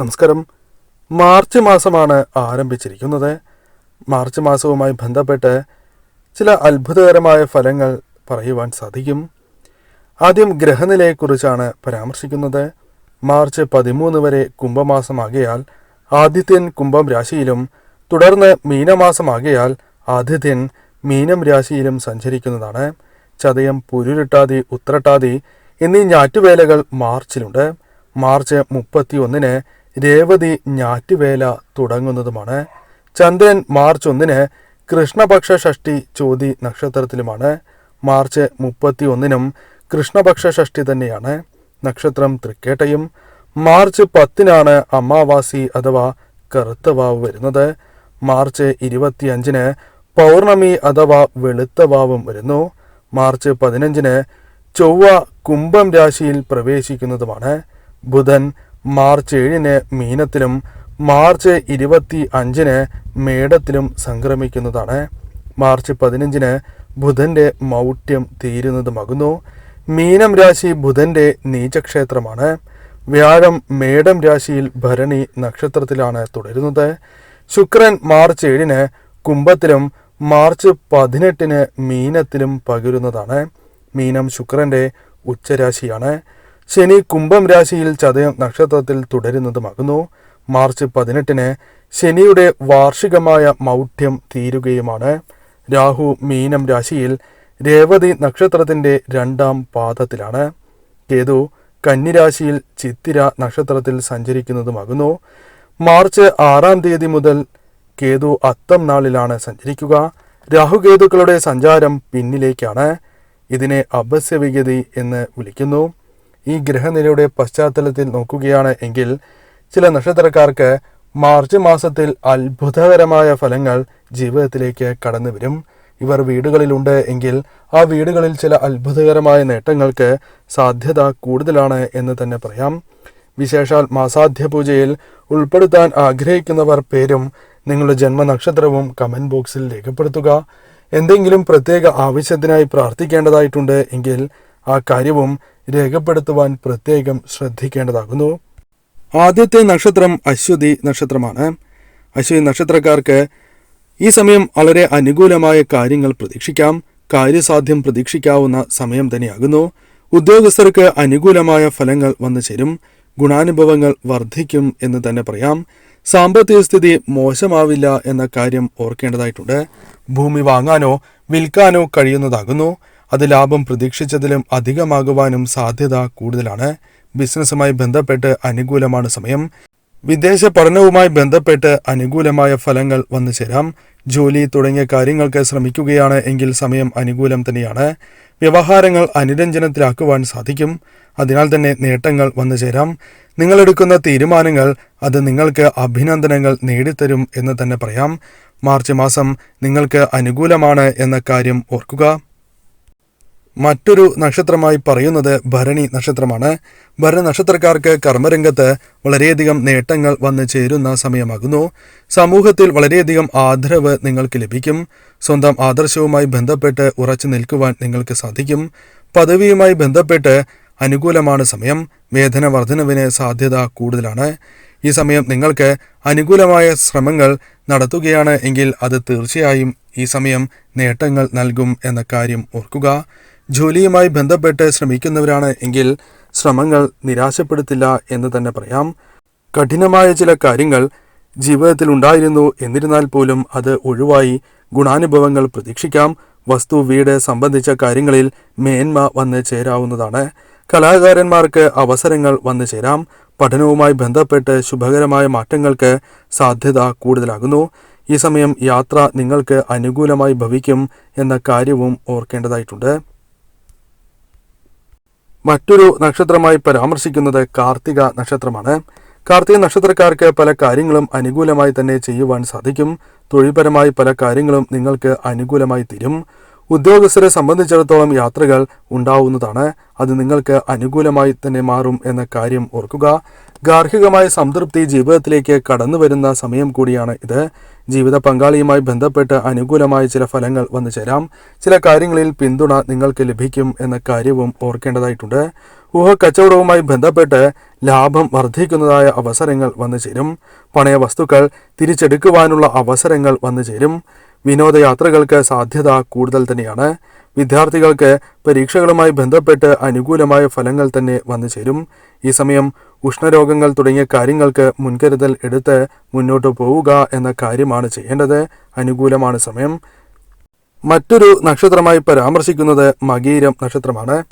നമസ്കാരം. മാർച്ച് മാസമാണ് ആരംഭിച്ചിരിക്കുന്നത്. മാർച്ച് മാസവുമായി ബന്ധപ്പെട്ട് ചില അത്ഭുതകരമായ ഫലങ്ങൾ പറയുവാൻ സാധിക്കും. ആദ്യം ഗ്രഹനിലയെക്കുറിച്ചാണ് പരാമർശിക്കുന്നത്. മാർച്ച് പതിമൂന്ന് വരെ കുംഭമാസമാകയാൽ ആദിത്യൻ കുംഭം രാശിയിലും തുടർന്ന് മീനമാസമാകയാൽ ആദിത്യൻ മീനം രാശിയിലും സഞ്ചരിക്കുന്നതാണ്. ചതയം പുരുരുട്ടാതി ഉത്രട്ടാതി എന്നീ ഞാറ്റുവേലകൾ മാർച്ചിലുണ്ട്. മാർച്ച് മുപ്പത്തി ഒന്നിന് രേവതി ഞാറ്റുവേല തുടങ്ങുന്നതുമാണ്. ചന്ദ്രൻ മാർച്ച് ഒന്നിന് കൃഷ്ണപക്ഷ ഷഷ്ടി ചോതി നക്ഷത്രത്തിലുമാണ്. മാർച്ച് മുപ്പത്തി ഒന്നിനും കൃഷ്ണപക്ഷ ഷഷ്ടി തന്നെയാണ് നക്ഷത്രം തൃക്കേട്ടയും. മാർച്ച് പത്തിനാണ് അമാവാസി അഥവാ കറുത്ത വാവ് വരുന്നത്. മാർച്ച് ഇരുപത്തിയഞ്ചിന് പൗർണമി അഥവാ വെളുത്ത വാവും വരുന്നു. മാർച്ച് പതിനഞ്ചിന് ചൊവ്വ കുംഭം രാശിയിൽ പ്രവേശിക്കുന്നതുമാണ്. ബുധൻ മാർച്ച് ഏഴിന് മീനത്തിലും മാർച്ച് ഇരുപത്തി അഞ്ചിന് മേടത്തിലും സംക്രമിക്കുന്നതാണ്. മാർച്ച് പതിനഞ്ചിന് ബുധന്റെ മൗഢ്യം തീരുന്നതുമാകുന്നു. മീനം രാശി ബുധന്റെ നീചക്ഷേത്രമാണ്. വ്യാഴം മേടം രാശിയിൽ ഭരണി നക്ഷത്രത്തിലാണ് തുടരുന്നത്. ശുക്രൻ മാർച്ച് ഏഴിന് കുംഭത്തിലും മാർച്ച് പതിനെട്ടിന് മീനത്തിലും പകരുന്നതാണ്. മീനം ശുക്രന്റെ ഉച്ചരാശിയാണ്. ശനി കുംഭം രാശിയിൽ ചതയം നക്ഷത്രത്തിൽ തുടരുന്നതുമാകുന്നു. മാർച്ച് പതിനെട്ടിന് ശനിയുടെ വാർഷികമായ മൗഢ്യം തീരുകയുമാണ്. രാഹു മീനം രാശിയിൽ രേവതി നക്ഷത്രത്തിന്റെ രണ്ടാം പാദത്തിലാണ്. കേതു കന്നിരാശിയിൽ ചിത്തിര നക്ഷത്രത്തിൽ സഞ്ചരിക്കുന്നതുമാകുന്നു. മാർച്ച് ആറാം തീയതി മുതൽ കേതു അത്തം നാളിലാണ് സഞ്ചരിക്കുക. രാഹുകേതുക്കളുടെ സഞ്ചാരം പിന്നിലേക്കാണ്. ഇതിനെ അപസ്യവിഗതി എന്ന് വിളിക്കുന്നു. ഈ ഗ്രഹനിലയുടെ പശ്ചാത്തലത്തിൽ നോക്കുകയാണ് എങ്കിൽ ചില നക്ഷത്രക്കാർക്ക് മാർച്ച് മാസത്തിൽ അത്ഭുതകരമായ ഫലങ്ങൾ ജീവിതത്തിലേക്ക് കടന്നു വരും. ഇവർ വീടുകളിലുണ്ട് എങ്കിൽ ആ വീടുകളിൽ ചില അത്ഭുതകരമായ നേട്ടങ്ങൾക്ക് സാധ്യത കൂടുതലാണ് എന്ന് തന്നെ പറയാം. വിശേഷാൽ മാസാധ്യ പൂജയിൽ ഉൾപ്പെടുത്താൻ ആഗ്രഹിക്കുന്നവർ പേരും നിങ്ങളുടെ ജന്മനക്ഷത്രവും കമന്റ് ബോക്സിൽ രേഖപ്പെടുത്തുക. എന്തെങ്കിലും പ്രത്യേക ആവശ്യത്തിനായി പ്രാർത്ഥിക്കേണ്ടതായിട്ടുണ്ട് എങ്കിൽ ആ കാര്യവും രേഖപ്പെടുത്തുവാൻ പ്രത്യേകം ശ്രദ്ധിക്കേണ്ടതാകുന്നു. ആദ്യത്തെ നക്ഷത്രം അശ്വതി നക്ഷത്രമാണ്. അശ്വതി നക്ഷത്രക്കാർക്ക് ഈ സമയം വളരെ അനുകൂലമായ കാര്യങ്ങൾ പ്രതീക്ഷിക്കാം. കാര്യസാധ്യം പ്രതീക്ഷിക്കാവുന്ന സമയം തന്നെയാകുന്നു. ഉദ്യോഗസ്ഥർക്ക് അനുകൂലമായ ഫലങ്ങൾ വന്നു ചേരും. ഗുണാനുഭവങ്ങൾ വർദ്ധിക്കും എന്ന് തന്നെ പറയാം. സാമ്പത്തിക സ്ഥിതി മോശമാവില്ല എന്ന കാര്യം ഓർക്കേണ്ടതായിട്ടുണ്ട്. ഭൂമി വാങ്ങാനോ വിൽക്കാനോ കഴിയുന്നതാകുന്നു. അത് ലാഭം പ്രതീക്ഷിച്ചതിലും അധികമാകുവാനും സാധ്യത കൂടുതലാണ്. ബിസിനസ്സുമായി ബന്ധപ്പെട്ട് അനുകൂലമാണ് സമയം. വിദേശ പഠനവുമായി ബന്ധപ്പെട്ട് അനുകൂലമായ ഫലങ്ങൾ വന്നു ചേരാം. ജോലി തുടങ്ങിയ കാര്യങ്ങൾക്ക് ശ്രമിക്കുകയാണ് എങ്കിൽ സമയം അനുകൂലം തന്നെയാണ്. വ്യവഹാരങ്ങൾ അനുരഞ്ജനത്തിലാക്കുവാൻ സാധിക്കും. അതിനാൽ തന്നെ നേട്ടങ്ങൾ വന്നു ചേരാം. നിങ്ങളെടുക്കുന്ന തീരുമാനങ്ങൾ അത് നിങ്ങൾക്ക് അഭിനന്ദനങ്ങൾ നേടിത്തരും എന്ന് തന്നെ പറയാം. മാർച്ച് മാസം നിങ്ങൾക്ക് അനുകൂലമാണ് എന്ന കാര്യം ഓർക്കുക. മറ്റൊരു നക്ഷത്രമായി പറയുന്നത് ഭരണി നക്ഷത്രമാണ്. ഭരണി നക്ഷത്രക്കാർക്ക് കർമ്മരംഗത്ത് വളരെയധികം നേട്ടങ്ങൾ വന്നു ചേരുന്ന സമയമാകുന്നു. സമൂഹത്തിൽ വളരെയധികം ആദരവ് നിങ്ങൾക്ക് ലഭിക്കും. സ്വന്തം ആദർശവുമായി ബന്ധപ്പെട്ട് ഉറച്ചു നിൽക്കുവാൻ നിങ്ങൾക്ക് സാധിക്കും. പദവിയുമായി ബന്ധപ്പെട്ട് അനുകൂലമാണ് സമയം. വേതന വർധനവിന് സാധ്യത കൂടുതലാണ്. ഈ സമയം നിങ്ങൾക്ക് അനുകൂലമായ ശ്രമങ്ങൾ നടത്തുകയാണ് എങ്കിൽ അത് തീർച്ചയായും ഈ സമയം നേട്ടങ്ങൾ നൽകും എന്ന കാര്യം ഓർക്കുക. ജോലിയുമായി ബന്ധപ്പെട്ട് ശ്രമിക്കുന്നവരാണ് എങ്കിൽ ശ്രമങ്ങൾ നിരാശപ്പെടുത്തില്ല എന്ന് തന്നെ പറയാം. കഠിനമായ ചില കാര്യങ്ങൾ ജീവിതത്തിൽ ഉണ്ടായിരുന്നു. എന്നിരുന്നാൽ പോലും അത് ഒഴിവായി ഗുണാനുഭവങ്ങൾ പ്രതീക്ഷിക്കാം. വസ്തു വീട് സംബന്ധിച്ച കാര്യങ്ങളിൽ മേന്മ വന്ന് ചേരാവുന്നതാണ്. കലാകാരന്മാർക്ക് അവസരങ്ങൾ വന്നു ചേരാം. പഠനവുമായി ബന്ധപ്പെട്ട് ശുഭകരമായ മാറ്റങ്ങൾക്ക് സാധ്യത കൂടുതലാകുന്നു. ഈ സമയം യാത്ര നിങ്ങൾക്ക് അനുകൂലമായി ഭവിക്കും എന്ന കാര്യവും ഓർക്കേണ്ടതായിട്ടുണ്ട്. മറ്റൊരു നക്ഷത്രമായി പരാമർശിക്കുന്നത് കാർത്തിക നക്ഷത്രമാണ്. കാർത്തിക നക്ഷത്രക്കാർക്ക് പല കാര്യങ്ങളും അനുകൂലമായി തന്നെ ചെയ്യുവാൻ സാധിക്കും. തൊഴിൽപരമായി പല കാര്യങ്ങളും നിങ്ങൾക്ക് അനുകൂലമായി തീരും. ഉദ്യോഗസ്ഥരെ സംബന്ധിച്ചിടത്തോളം യാത്രകൾ ഉണ്ടാവുന്നതാണ്. അത് നിങ്ങൾക്ക് അനുകൂലമായി തന്നെ മാറും എന്ന കാര്യം ഓർക്കുക. ഗാർഹികമായ സംതൃപ്തി ജീവിതത്തിലേക്ക് കടന്നു വരുന്ന സമയം കൂടിയാണ് ഇത്. ജീവിത പങ്കാളിയുമായി ബന്ധപ്പെട്ട് അനുകൂലമായ ചില ഫലങ്ങൾ വന്നു ചേരാം. ചില കാര്യങ്ങളിൽ പിന്തുണ നിങ്ങൾക്ക് ലഭിക്കും എന്ന കാര്യവും ഓർക്കേണ്ടതായിട്ടുണ്ട്. ഊഹ കച്ചവടവുമായി ബന്ധപ്പെട്ട് ലാഭം വർദ്ധിക്കുന്നതായ അവസരങ്ങൾ വന്നു ചേരും. പണയ വസ്തുക്കൾ തിരിച്ചെടുക്കുവാനുള്ള അവസരങ്ങൾ വന്നു ചേരും. വിനോദയാത്രകൾക്ക് സാധ്യത കൂടുതൽ തന്നെയാണ്. വിദ്യാർത്ഥികൾക്ക് പരീക്ഷകളുമായി ബന്ധപ്പെട്ട് അനുകൂലമായ ഫലങ്ങൾ തന്നെ വന്നു ചേരും. ഈ സമയം ഉഷ്ണരോഗങ്ങൾ തുടങ്ങിയ കാര്യങ്ങൾക്ക് മുൻകരുതൽ എടുത്ത് മുന്നോട്ട് പോവുക എന്ന കാര്യമാണ് ചെയ്യേണ്ടത്. അനുകൂലമാണ് സമയം. മറ്റൊരു നക്ഷത്രമായി പരാമർശിക്കുന്നത് മകീരം നക്ഷത്രമാണ്.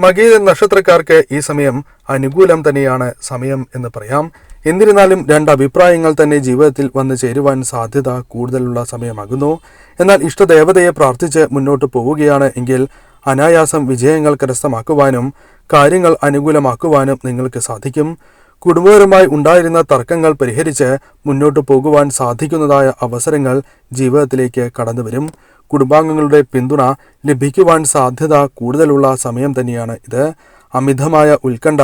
മകീര നക്ഷത്രക്കാർക്ക് ഈ സമയം അനുകൂലം തന്നെയാണ് സമയം എന്ന് പറയാം. എന്നിരുന്നാലും രണ്ട് അഭിപ്രായങ്ങൾ തന്നെ ജീവിതത്തിൽ വന്നു ചേരുവാൻ സാധ്യത കൂടുതലുള്ള സമയമാകുന്നു. എന്നാൽ ഇഷ്ടദേവതയെ പ്രാർത്ഥിച്ച് മുന്നോട്ട് പോവുകയാണ് എങ്കിൽ അനായാസം വിജയങ്ങൾ കരസ്ഥമാക്കുവാനും കാര്യങ്ങൾ അനുകൂലമാക്കുവാനും നിങ്ങൾക്ക് സാധിക്കും. കുടുംബപരമായി ഉണ്ടായിരുന്ന തർക്കങ്ങൾ പരിഹരിച്ച് മുന്നോട്ടു പോകുവാൻ സാധിക്കുന്നതായ അവസരങ്ങൾ ജീവിതത്തിലേക്ക് കടന്നുവരും. കുടുംബാംഗങ്ങളുടെ പിന്തുണ ലഭിക്കുവാൻ സാധ്യത കൂടുതലുള്ള സമയം തന്നെയാണ് ഇത്. അമിതമായ ഉത്കണ്ഠ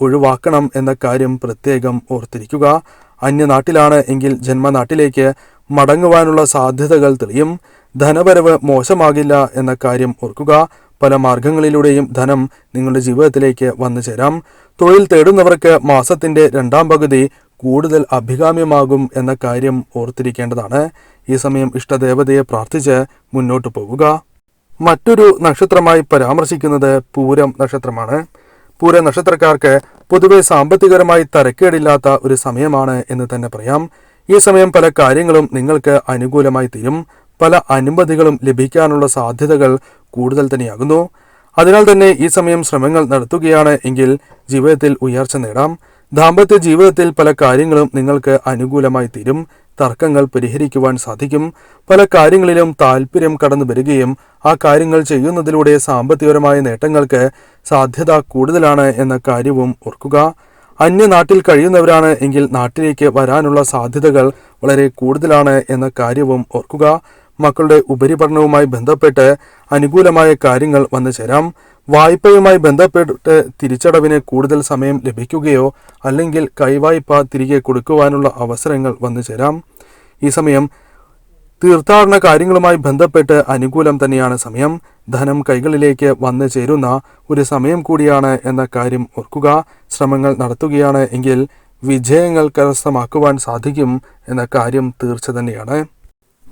ഒഴിവാക്കണം എന്ന കാര്യം പ്രത്യേകം ഓർത്തിരിക്കുക. അന്യനാട്ടിലാണ് എങ്കിൽ ജന്മനാട്ടിലേക്ക് മടങ്ങുവാനുള്ള സാധ്യതകൾ തെളിയും. ധനവരവ് മോശമാകില്ല എന്ന കാര്യം ഓർക്കുക. പല മാർഗങ്ങളിലൂടെയും ധനം നിങ്ങളുടെ ജീവിതത്തിലേക്ക് വന്നു ചേരാം. തൊഴിൽ തേടുന്നവർക്ക് മാസത്തിന്റെ രണ്ടാം പകുതി കൂടുതൽ അഭികാമ്യമാകും എന്ന കാര്യം ഓർത്തിരിക്കേണ്ടതാണ്. ഈ സമയം ഇഷ്ടദേവതയെ പ്രാർത്ഥിച്ച് മുന്നോട്ട് പോവുക. മറ്റൊരു നക്ഷത്രമായി പരാമർശിക്കുന്നത് പൂരം നക്ഷത്രമാണ്. പൂര നക്ഷത്രക്കാർക്ക് പൊതുവെ സാമ്പത്തികരമായി തരക്കേടില്ലാത്ത ഒരു സമയമാണ് എന്ന് തന്നെ പറയാം. ഈ സമയം പല കാര്യങ്ങളും നിങ്ങൾക്ക് അനുകൂലമായി തീരും. പല അനുമതികളും ലഭിക്കാനുള്ള സാധ്യതകൾ കൂടുതൽ തന്നെയാകുന്നു. അതിനാൽ തന്നെ ഈ സമയം ശ്രമങ്ങൾ നടത്തുകയാണ് എങ്കിൽ ജീവിതത്തിൽ ഉയർച്ച നേടാം. ദാമ്പത്യ ജീവിതത്തിൽ പല കാര്യങ്ങളും നിങ്ങൾക്ക് അനുകൂലമായി തീരും. തർക്കങ്ങൾ പരിഹരിക്കുവാൻ സാധിക്കും. പല കാര്യങ്ങളിലും താല്പര്യം കടന്നു വരികയും ആ കാര്യങ്ങൾ ചെയ്യുന്നതിലൂടെ സാമ്പത്തികപരമായ നേട്ടങ്ങൾക്ക് സാധ്യത കൂടുതലാണ് എന്ന കാര്യവും ഓർക്കുക. അന്യ നാട്ടിൽ കഴിയുന്നവരാണ് എങ്കിൽ നാട്ടിലേക്ക് വരാനുള്ള സാധ്യതകൾ വളരെ കൂടുതലാണ് എന്ന കാര്യവും ഓർക്കുക. മക്കളുടെ ഉപരിപഠനവുമായി ബന്ധപ്പെട്ട് അനുകൂലമായ കാര്യങ്ങൾ വന്നു ചേരാം. വായ്പയുമായി ബന്ധപ്പെട്ട് തിരിച്ചടവിന് കൂടുതൽ സമയം ലഭിക്കുകയോ അല്ലെങ്കിൽ കൈവായ്പ തിരികെ കൊടുക്കുവാനുള്ള അവസരങ്ങൾ വന്നു ചേരാം. ഈ സമയം തീർത്ഥാടന കാര്യങ്ങളുമായി ബന്ധപ്പെട്ട് അനുകൂലം തന്നെയാണ് സമയം. ധനം കൈകളിലേക്ക് വന്നു ചേരുന്ന ഒരു സമയം കൂടിയാണ് എന്ന കാര്യം ഓർക്കുക. ശ്രമങ്ങൾ നടത്തുകയാണ് എങ്കിൽ വിജയങ്ങൾ കരസ്ഥമാക്കുവാൻ സാധിക്കും എന്ന കാര്യം തീർച്ച തന്നെയാണ്.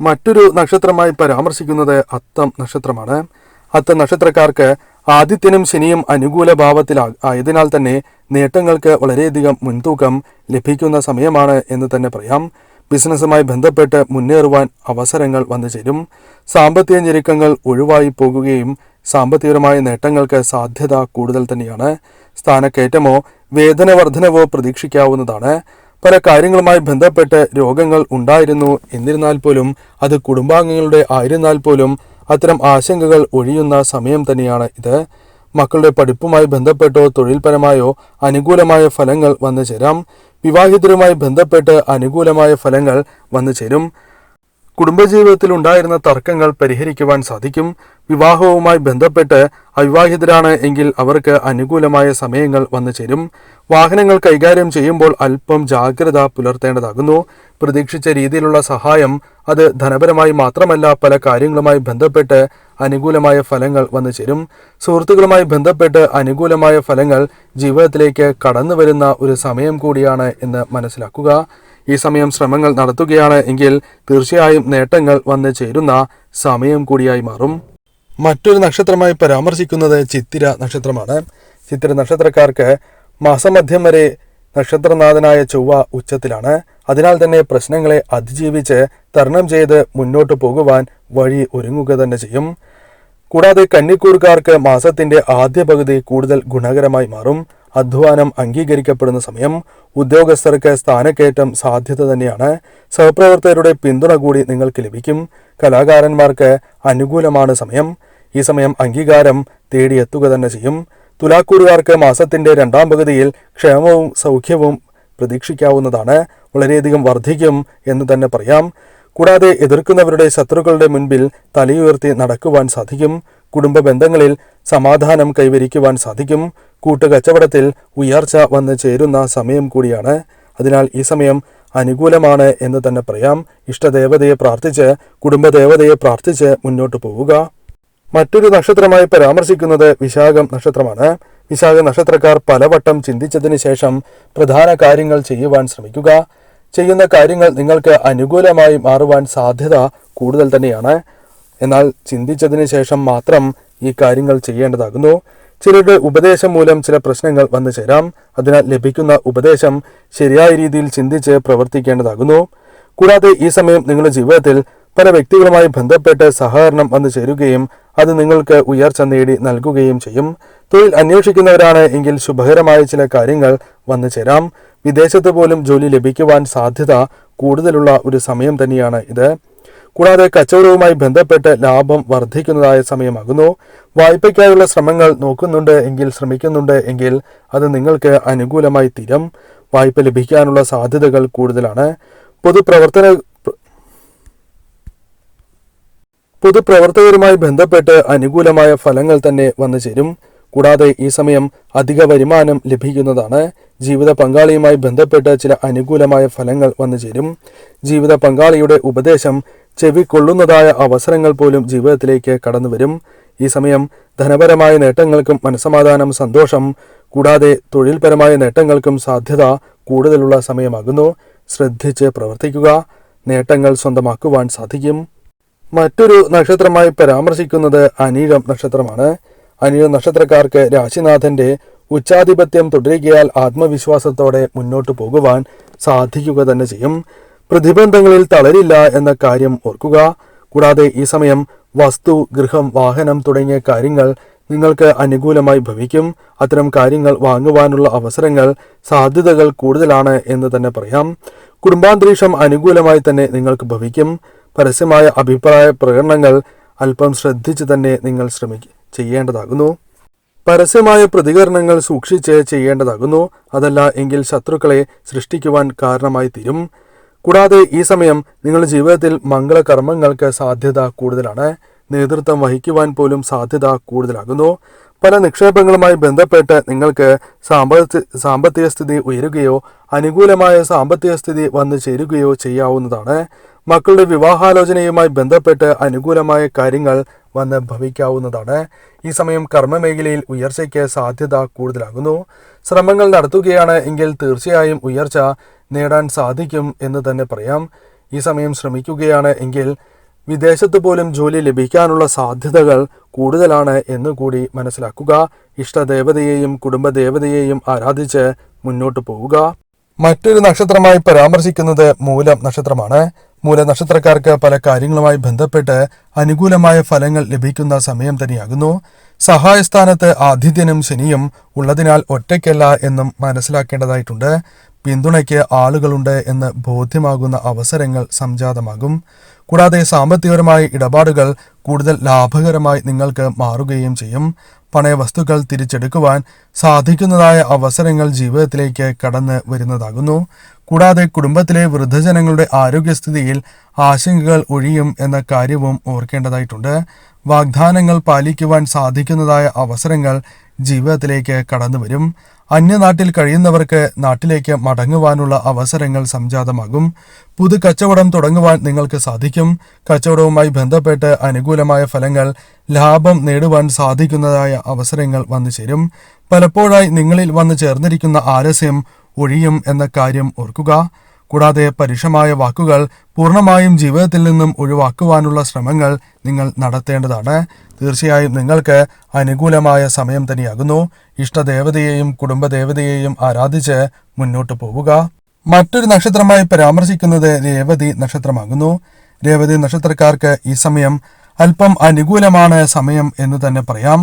മറ്റൊരു നക്ഷത്രമായി പരാമർശിക്കുന്നത് അത്തം നക്ഷത്രമാണ്. അത്തം നക്ഷത്രക്കാർക്ക് ആദിത്യനും ശനിയും അനുകൂല ഭാവത്തിൽ ആയതിനാൽ തന്നെ നേട്ടങ്ങൾക്ക് വളരെയധികം മുൻതൂക്കം ലഭിക്കുന്ന സമയമാണ് എന്ന് തന്നെ പറയാം. ബിസിനസ്സുമായി ബന്ധപ്പെട്ട് മുന്നേറുവാൻ അവസരങ്ങൾ വന്നു ചേരും. സാമ്പത്തിക ഞെരുക്കങ്ങൾ ഒഴിവായി പോകുകയും സാമ്പത്തികപരമായ നേട്ടങ്ങൾക്ക് സാധ്യത കൂടുതൽ തന്നെയാണ്. സ്ഥാനക്കയറ്റമോ വേതന വർധനവോ പ്രതീക്ഷിക്കാവുന്നതാണ്. പല കാര്യങ്ങളുമായി ബന്ധപ്പെട്ട് രോഗങ്ങൾ ഉണ്ടായിരുന്നു. എന്നിരുന്നാൽ പോലും അത് കുടുംബാംഗങ്ങളുടെ ആയിരുന്നാൽ പോലും അത്തരം ആശങ്കകൾ ഒഴിയുന്ന സമയം തന്നെയാണ് ഇത്. മക്കളുടെ പഠിപ്പുമായി ബന്ധപ്പെട്ടോ തൊഴിൽപരമായോ അനുകൂലമായ ഫലങ്ങൾ വന്നു ചേരാം. വിവാഹിതരുമായി ബന്ധപ്പെട്ട് അനുകൂലമായ ഫലങ്ങൾ വന്നു ചേരും. കുടുംബജീവിതത്തിൽ ഉണ്ടായിരുന്ന തർക്കങ്ങൾ പരിഹരിക്കുവാൻ സാധിക്കും. വിവാഹവുമായി ബന്ധപ്പെട്ട് അവിവാഹിതരാണ് എങ്കിൽ അവർക്ക് അനുകൂലമായ സമയങ്ങൾ വന്നു ചേരും. വാഹനങ്ങൾ കൈകാര്യം ചെയ്യുമ്പോൾ അല്പം ജാഗ്രത പുലർത്തേണ്ടതാകുന്നു. പ്രതീക്ഷിച്ച രീതിയിലുള്ള സഹായം അത് ധനപരമായി മാത്രമല്ല പല കാര്യങ്ങളുമായി ബന്ധപ്പെട്ട് അനുകൂലമായ ഫലങ്ങൾ വന്നു ചേരും. സുഹൃത്തുക്കളുമായി ബന്ധപ്പെട്ട് അനുകൂലമായ ഫലങ്ങൾ ജീവിതത്തിലേക്ക് കടന്നു വരുന്ന ഒരു സമയം കൂടിയാണ് എന്ന് മനസ്സിലാക്കുക. ഈ സമയം ശ്രമങ്ങൾ നടത്തുകയാണ് എങ്കിൽ തീർച്ചയായും നേട്ടങ്ങൾ വന്നു ചേരുന്ന സമയം കൂടിയായി മാറും. മറ്റൊരു നക്ഷത്രമായി പരാമർശിക്കുന്നത് ചിത്തിര നക്ഷത്രമാണ്. ചിത്തിര നക്ഷത്രക്കാർക്ക് മാസമധ്യം വരെ നക്ഷത്രനാഥനായ ചൊവ്വ ഉച്ചത്തിലാണ്. അതിനാൽ തന്നെ പ്രശ്നങ്ങളെ അതിജീവിച്ച് തരണം ചെയ്ത് മുന്നോട്ട് പോകുവാൻ വഴി ഒരുങ്ങുക തന്നെ ചെയ്യും. കൂടാതെ കന്നിക്കൂറുകാർക്ക് മാസത്തിന്റെ ആദ്യ പകുതി കൂടുതൽ ഗുണകരമായി മാറും. അധ്വാനം അംഗീകരിക്കപ്പെടുന്ന സമയം ഉദ്യോഗസ്ഥർക്ക് സ്ഥാനക്കയറ്റം സാധ്യത തന്നെയാണ്. സഹപ്രവർത്തകരുടെ പിന്തുണ കൂടി നിങ്ങൾക്ക് ലഭിക്കും. കലാകാരന്മാർക്ക് അനുകൂലമാണ് സമയം. ഈ സമയം അംഗീകാരം തേടിയെത്തുക തന്നെ ചെയ്യും. തുലാക്കൂറുകാർക്ക് മാസത്തിന്റെ രണ്ടാം പകുതിയിൽ ക്ഷേമവും സൗഖ്യവും പ്രതീക്ഷിക്കാവുന്നതാണ്. വളരെയധികം വർദ്ധിക്കും എന്ന് തന്നെ പറയാം. കൂടാതെ എതിർക്കുന്നവരുടെ ശത്രുക്കളുടെ മുൻപിൽ തലയുയർത്തി നടക്കുവാൻ സാധിക്കും. കുടുംബ ബന്ധങ്ങളിൽ സമാധാനം കൈവരിക്കുവാൻ സാധിക്കും. കൂട്ടുകച്ചവടത്തിൽ ഉയർച്ച വന്ന് ചേരുന്ന സമയം കൂടിയാണ്. അതിനാൽ ഈ സമയം അനുകൂലമാണ് എന്ന് തന്നെ പറയാം. ഇഷ്ടദേവതയെ പ്രാർത്ഥിച്ച് കുടുംബദേവതയെ പ്രാർത്ഥിച്ച് മുന്നോട്ട് പോവുക. മറ്റൊരു നക്ഷത്രമായി പരാമർശിക്കുന്നത് വിശാഖം നക്ഷത്രമാണ്. വിശാഖ നക്ഷത്രക്കാർ പലവട്ടം ചിന്തിച്ചതിന് ശേഷം പ്രധാന കാര്യങ്ങൾ ചെയ്യുവാൻ ശ്രമിക്കുക. ചെയ്യുന്ന കാര്യങ്ങൾ നിങ്ങൾക്ക് അനുകൂലമായി മാറുവാൻ സാധ്യത കൂടുതൽ തന്നെയാണ്. എന്നാൽ ചിന്തിച്ചതിന് ശേഷം മാത്രം ഈ കാര്യങ്ങൾ ചെയ്യേണ്ടതാകുന്നു. ചിലരുടെ ഉപദേശം മൂലം ചില പ്രശ്നങ്ങൾ വന്നു ചേരാം. അതിനാൽ ലഭിക്കുന്ന ഉപദേശം ശരിയായ രീതിയിൽ ചിന്തിച്ച് പ്രവർത്തിക്കേണ്ടതാകുന്നു. കൂടാതെ ഈ സമയം നിങ്ങളുടെ ജീവിതത്തിൽ പല വ്യക്തികളുമായി ബന്ധപ്പെട്ട് സഹകരണം വന്നു ചേരുകയും അത് നിങ്ങൾക്ക് ഉയർച്ച നേടി നൽകുകയും ചെയ്യും. തൊഴിൽ അന്വേഷിക്കുന്നവരാണ് എങ്കിൽ ശുഭകരമായ ചില കാര്യങ്ങൾ വന്നു ചേരാം. വിദേശത്ത് പോലും ജോലി ലഭിക്കുവാൻ സാധ്യത കൂടുതലുള്ള ഒരു സമയം തന്നെയാണ് ഇത്. കൂടാതെ കച്ചവടവുമായി ബന്ധപ്പെട്ട് ലാഭം വർദ്ധിക്കുന്നതായ സമയമാകുന്നു. വായ്പയ്ക്കായുള്ള ശ്രമങ്ങൾ നോക്കുന്നുണ്ട് എങ്കിൽ ശ്രമിക്കുന്നുണ്ട് എങ്കിൽ അത് നിങ്ങൾക്ക് അനുകൂലമായി തീരും. വായ്പ ലഭിക്കാനുള്ള സാധ്യതകൾ കൂടുതലാണ്. പൊതുപ്രവർത്തന പൊതുപ്രവർത്തകരുമായി ബന്ധപ്പെട്ട് അനുകൂലമായ ഫലങ്ങൾ തന്നെ വന്നു ചേരും. കൂടാതെ ഈ സമയം അധിക വരുമാനം ലഭിക്കുന്നതാണ്. ജീവിത പങ്കാളിയുമായി ബന്ധപ്പെട്ട് ചില അനുകൂലമായ ഫലങ്ങൾ വന്നു ചേരും. ജീവിത പങ്കാളിയുടെ ഉപദേശം ചെവിക്കൊള്ളുന്നതായ അവസരങ്ങൾ പോലും ജീവിതത്തിലേക്ക് കടന്നു വരും ഈ സമയം ധനപരമായ നേട്ടങ്ങൾക്കും മനസമാധാനം സന്തോഷം കൂടാതെ തൊഴിൽപരമായ നേട്ടങ്ങൾക്കും സാധ്യത കൂടുതലുള്ള സമയമാകുന്നു. ശ്രദ്ധിച്ച് പ്രവർത്തിക്കുക. നേട്ടങ്ങൾ സ്വന്തമാക്കുവാൻ സാധിക്കും. മറ്റൊരു നക്ഷത്രമായി പരാമർശിക്കുന്നത് അനീഴം നക്ഷത്രമാണ്. അനീഴം നക്ഷത്രക്കാർക്ക് രാശിനാഥന്റെ ഉച്ചാധിപത്യം തുടരുകയാൽ ആത്മവിശ്വാസത്തോടെ മുന്നോട്ടു പോകുവാൻ സാധിക്കുക തന്നെ ചെയ്യും. പ്രതിബന്ധങ്ങളിൽ തളരില്ല എന്ന കാര്യം ഓർക്കുക. കൂടാതെ ഈ സമയം വസ്തു ഗൃഹം വാഹനം തുടങ്ങിയ കാര്യങ്ങൾ നിങ്ങൾക്ക് അനുകൂലമായി ഭവിക്കും. അത്തരം കാര്യങ്ങൾ വാങ്ങുവാനുള്ള അവസരങ്ങൾ സാധ്യതകൾ കൂടുതലാണ് എന്ന് തന്നെ പറയാം. കുടുംബാന്തരീക്ഷം അനുകൂലമായി തന്നെ നിങ്ങൾക്ക് ഭവിക്കും. പരസ്യമായ അഭിപ്രായ പ്രകടനങ്ങൾ അല്പം ശ്രദ്ധിച്ച് തന്നെ നിങ്ങൾ ശ്രമിക്കുക ചെയ്യേണ്ടതാകുന്നു. പരസ്യമായ പ്രതികരണങ്ങൾ സൂക്ഷിച്ച് ചെയ്യേണ്ടതാകുന്നു. അതല്ല എങ്കിൽ ശത്രുക്കളെ സൃഷ്ടിക്കുവാൻ കാരണമായി തീരും. കൂടാതെ ഈ സമയം നിങ്ങളുടെ ജീവിതത്തിൽ മംഗളകർമ്മങ്ങൾക്ക് സാധ്യത കൂടുതലാണ്. നേതൃത്വം വഹിക്കുവാൻ പോലും സാധ്യത കൂടുതലാകുന്നു. പല നിക്ഷേപങ്ങളുമായി ബന്ധപ്പെട്ട് നിങ്ങൾക്ക് സാമ്പത്തി സാമ്പത്തിക സ്ഥിതി ഉയരുകയോ അനുകൂലമായ സാമ്പത്തിക സ്ഥിതി വന്നു ചേരുകയോ ചെയ്യാവുന്നതാണ്. മക്കളുടെ വിവാഹാലോചനയുമായി ബന്ധപ്പെട്ട് അനുകൂലമായ കാര്യങ്ങൾ വന്ന് ഭവിക്കാവുന്നതാണ്. ഈ സമയം കർമ്മമേഖലയിൽ ഉയർച്ചയ്ക്ക് സാധ്യത കൂടുതലാകുന്നു. ശ്രമങ്ങൾ നടത്തുകയാണ് എങ്കിൽ തീർച്ചയായും ഉയർച്ച നേടാൻ സാധിക്കും എന്ന് തന്നെ പറയാം. ഈ സമയം ശ്രമിക്കുകയാണ് എങ്കിൽ വിദേശത്ത് പോലും ജോലി ലഭിക്കാനുള്ള സാധ്യതകൾ കൂടുതലാണ് എന്ന് കൂടി മനസ്സിലാക്കുക. ഇഷ്ടദേവതയെയും കുടുംബദേവതയെയും ആരാധിച്ച് മുന്നോട്ട് പോവുക. മറ്റൊരു നക്ഷത്രമായി പരാമർശിക്കുന്നത് മൂലം നക്ഷത്രമാണ്. മൂല നക്ഷത്രക്കാർക്ക് പല കാര്യങ്ങളുമായി ബന്ധപ്പെട്ട് അനുകൂലമായ ഫലങ്ങൾ ലഭിക്കുന്ന സമയം തന്നെയാകുന്നു. സഹായസ്ഥാനത്ത് ആതിഥ്യനും ശനിയും ഉള്ളതിനാൽ ഒറ്റയ്ക്കല്ല എന്നും മനസ്സിലാക്കേണ്ടതായിട്ടുണ്ട്. പിന്തുണയ്ക്ക് ആളുകളുണ്ട് എന്ന് ബോധ്യമാകുന്ന അവസരങ്ങൾ സംജാതമാകും. കൂടാതെ സാമ്പത്തികപരമായ ഇടപാടുകൾ കൂടുതൽ ലാഭകരമായി നിങ്ങൾക്ക് മാറുകയും ചെയ്യും. പണയ വസ്തുക്കൾ തിരിച്ചെടുക്കുവാൻ സാധിക്കുന്നതായ അവസരങ്ങൾ ജീവിതത്തിലേക്ക് കടന്നു വരുന്നതാകുന്നു. കൂടാതെ കുടുംബത്തിലെ വൃദ്ധജനങ്ങളുടെ ആരോഗ്യസ്ഥിതിയിൽ ആശങ്കകൾ ഒഴിയും എന്ന കാര്യവും ഓർക്കേണ്ടതായിട്ടുണ്ട്. വാഗ്ദാനങ്ങൾ പാലിക്കുവാൻ സാധിക്കുന്നതായ അവസരങ്ങൾ ജീവിതത്തിലേക്ക് കടന്നു വരും. അന്യനാട്ടിൽ കഴിയുന്നവർക്ക് നാട്ടിലേക്ക് മടങ്ങുവാനുള്ള അവസരങ്ങൾ സംജാതമാകും. പുതു കച്ചവടം തുടങ്ങുവാൻ നിങ്ങൾക്ക് സാധിക്കും. കച്ചവടവുമായി ബന്ധപ്പെട്ട് അനുകൂലമായ ഫലങ്ങൾ ലാഭം നേടുവാൻ സാധിക്കുന്നതായ അവസരങ്ങൾ വന്നു ചേരും. പലപ്പോഴായി നിങ്ങളിൽ വന്നു ചേർന്നിരിക്കുന്ന ആലസ്യം ഒഴിയും എന്ന കാര്യം ഓർക്കുക. കൂടാതെ പരുഷമായ വാക്കുകൾ പൂർണമായും ജീവിതത്തിൽ നിന്നും ഒഴിവാക്കുവാനുള്ള ശ്രമങ്ങൾ നിങ്ങൾ നടത്തേണ്ടതാണ്. തീർച്ചയായും നിങ്ങൾക്ക് അനുകൂലമായ സമയം തന്നെയാകുന്നു. ഇഷ്ടദേവതയെയും കുടുംബദേവതയെയും ആരാധിച്ച് മുന്നോട്ട് പോവുക. മറ്റൊരു നക്ഷത്രമായി പരാമർശിക്കുന്നത് രേവതി നക്ഷത്രമാകുന്നു. രേവതി നക്ഷത്രക്കാർക്ക് ഈ സമയം അല്പം അനുകൂലമാണ് സമയം എന്ന് തന്നെ പറയാം.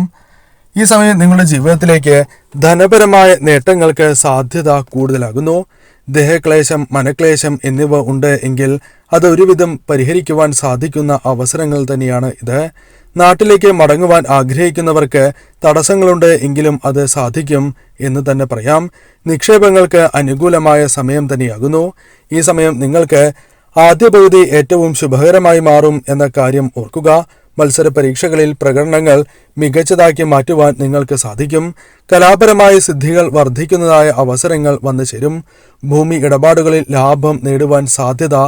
ഈ സമയം നിങ്ങളുടെ ജീവിതത്തിലേക്ക് ധനപരമായ നേട്ടങ്ങൾക്ക് സാധ്യത കൂടുതലാകുന്നു. ദേഹക്ലേശം മനക്ലേശം എന്നിവ ഉണ്ട് എങ്കിൽ അത് ഒരുവിധം പരിഹരിക്കുവാൻ സാധിക്കുന്ന അവസരങ്ങൾ തന്നെയാണ് ഇത്. നാട്ടിലേക്ക് മടങ്ങുവാൻ ആഗ്രഹിക്കുന്നവർക്ക് തടസ്സങ്ങളുണ്ട് എങ്കിലും അത് സാധിക്കും എന്ന് തന്നെ പറയാം. നിക്ഷേപങ്ങൾക്ക് അനുകൂലമായ സമയം തന്നെയാകുന്നു. ഈ സമയം നിങ്ങൾക്ക് ആദ്യ പകുതി ഏറ്റവും ശുഭകരമായി മാറും എന്ന കാര്യം ഓർക്കുക. മത്സര പരീക്ഷകളിൽ പ്രകടനങ്ങൾ മികച്ചതാക്കി മാറ്റുവാൻ നിങ്ങൾക്ക് സാധിക്കും. കലാപരമായ സിദ്ധികൾ വർദ്ധിക്കുന്നതായ അവസരങ്ങൾ വന്നു ചേരും. ഭൂമി ഇടപാടുകളിൽ ലാഭം നേടുവാൻ സാധ്യത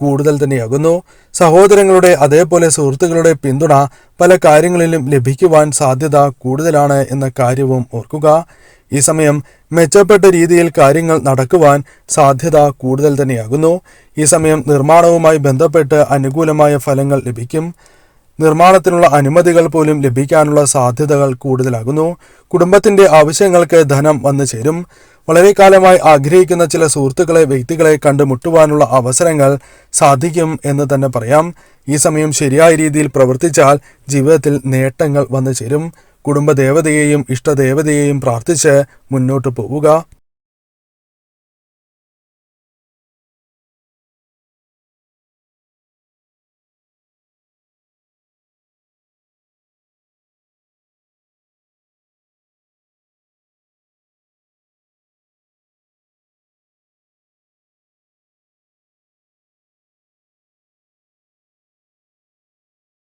കൂടുതൽ തന്നെയാകുന്നു. സഹോദരങ്ങളുടെ അതേപോലെ സുഹൃത്തുക്കളുടെ പിന്തുണ പല കാര്യങ്ങളിലും ലഭിക്കുവാൻ സാധ്യത കൂടുതലാണ് എന്ന കാര്യവും ഓർക്കുക. ഈ സമയം മെച്ചപ്പെട്ട രീതിയിൽ കാര്യങ്ങൾ നടക്കുവാൻ സാധ്യത കൂടുതൽ തന്നെയാകുന്നു. ഈ സമയം നിർമ്മാണവുമായി ബന്ധപ്പെട്ട് അനുകൂലമായ ഫലങ്ങൾ ലഭിക്കും. നിർമ്മാണത്തിനുള്ള അനുമതികൾ പോലും ലഭിക്കാനുള്ള സാധ്യതകൾ കൂടുതലാകുന്നു. കുടുംബത്തിന്റെ ആവശ്യങ്ങൾക്ക് ധനം വന്നു ചേരും. വളരെ കാലമായി ആഗ്രഹിക്കുന്ന ചില സുഹൃത്തുക്കളെ വ്യക്തികളെ കണ്ടുമുട്ടുവാനുള്ള അവസരങ്ങൾ സാധിക്കും എന്ന് തന്നെ പറയാം. ഈ സമയം ശരിയായ രീതിയിൽ പ്രവർത്തിച്ചാൽ ജീവിതത്തിൽ നേട്ടങ്ങൾ വന്നു ചേരും. കുടുംബദേവതയെയും ഇഷ്ടദേവതയെയും പ്രാർത്ഥിച്ച് മുന്നോട്ട് പോവുക.